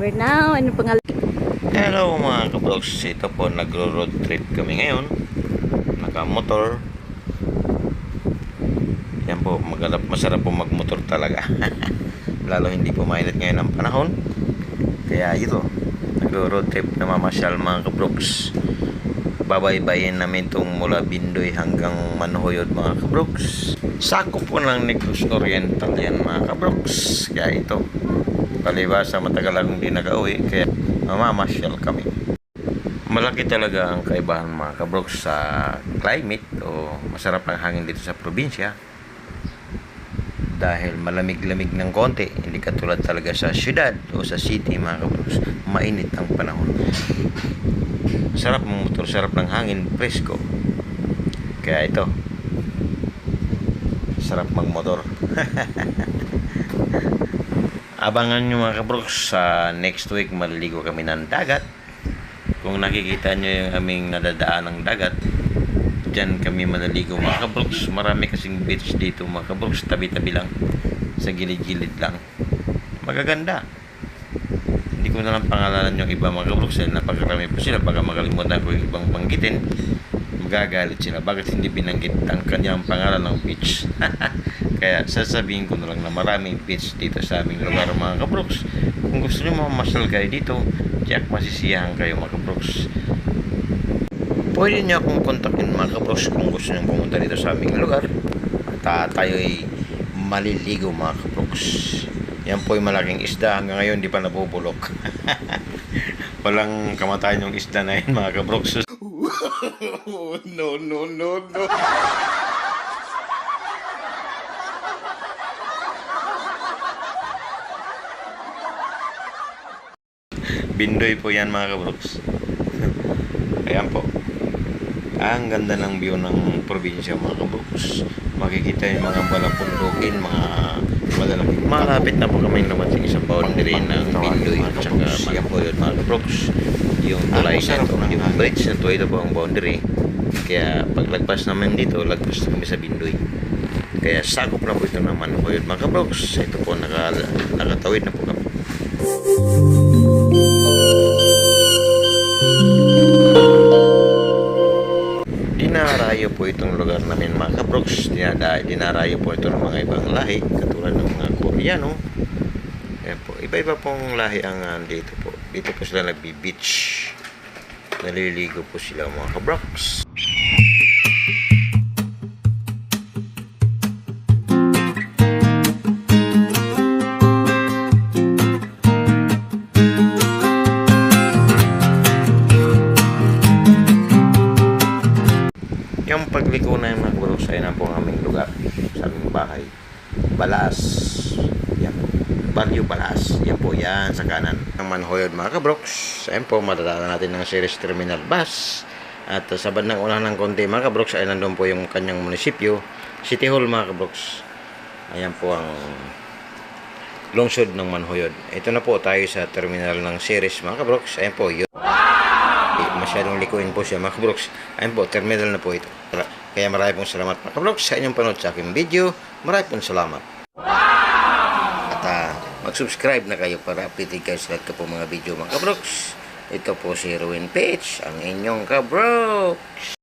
We're now, ano pangalan? Hello mga kabrogs, ito po nagro-road trip kami ngayon. Naka-motor. Yan po, magalap, masarap po magmotor talaga. Lalo hindi po mainit ngayon ang panahon. Kaya ito, nagro-road trip na mamasyal mga kabrogs Babaybayin namin itong mula Bindoy hanggang Manhoyod mga kabrogs Sako po ng Negros Oriental yan mga kabrogs Kaya ito, palibasa matagal akong di nakauwi Kaya mamamasyal kami. Malaki talaga ang kaibahan mga kabroks sa climate o masarap ang hangin dito sa probinsya. Dahil malamig-lamig ng konti hindi katulad talaga sa syudad o sa city mga kabroks mainit ang panahon. Sarap ng motor sarap ng hangin presko. Kaya ito sarap magmotor abangan nyo mga kabroks sa next week maliligo kami ng dagat. Kung nakikita nyo yung aming nadadaan ng dagat dyan kami maliligo. Mga kabroks marami kasing beach dito mga kabroks tabi-tabi lang sa gilid-gilid lang. Magaganda. Hindi ko na lang pangalanan yung iba mga kabroks dahil napakarami po sila. Baka makalimutan ko yung ibang banggitin. Magagalit sila. Bakit hindi binanggit ang kanyang pangalan ng beach kaya sasabihin ko na lang na maraming beach dito sa aming lugar mga kabroks kung gusto nyo mamasyal kayo dito tiyak masisiyahan kayo mga kabroks pwede nyo akong kontakin mga kabroks kung gusto nyo pumunta dito sa aming lugar. At ay maliligo mga kabroks yan po yung malaking isda. Hanggang ngayon di pa nabubulok. Walang kamatayan yung isda na yun mga kabroks no, no, no, no. Bindoy po yan mga kabroks. Ayan po. Ang ganda ng view ng probinsya mga kabroks. Makikita yung mga balapundukin, mga malalaking Malapit na po kami lumating sa boundary ng Bindoy at saka mga po yun mga kabroks. Yung tulay na ito, yung bridge na ito, ito po ang boundary. Kaya paglagpas naman dito, lagpas kami sa Bindoy. Kaya sakop na po ito naman po yun mga kabroks. Ito po, naka, nakatawid na po kami. Dinarayo po itong lugar namin mga kabroks. Dinarayo po ito ng mga ibang lahi, katulad ng mga Koreano. Ayan po, iba-iba pong lahi ang ah, dito po. Dito po sila nagbi-beach. Naliligo po sila mga kabroks. Pagliko na yung mga kabroks ay na po ang aming lugar sa aming bahay. Balas. Yan po. Balas. Yan po yan sa kanan. Ang Manhoyod mga kabroks. Ayan po, madadaanan natin ng series terminal bus. At sa bandang una ng konti mga kabroks ay nandun po yung kanyang munisipyo. City Hall mga kabroks. Ayan po ang lungsod ng Manhoyod. Ito na po tayo sa terminal ng series mga kabroks. Ayan po, yun. Masyadong likuin po siya mga kabroks. Ayun po, terminal na po ito. Kaya marami pong salamat mga kabroks sa inyong panood sa aking video. Marami pong salamat. At ah, mag-subscribe na kayo para updated kayo sa lahat ko po mga video mga kabroks. Ito po si Ruin Page, ang inyong kabroks.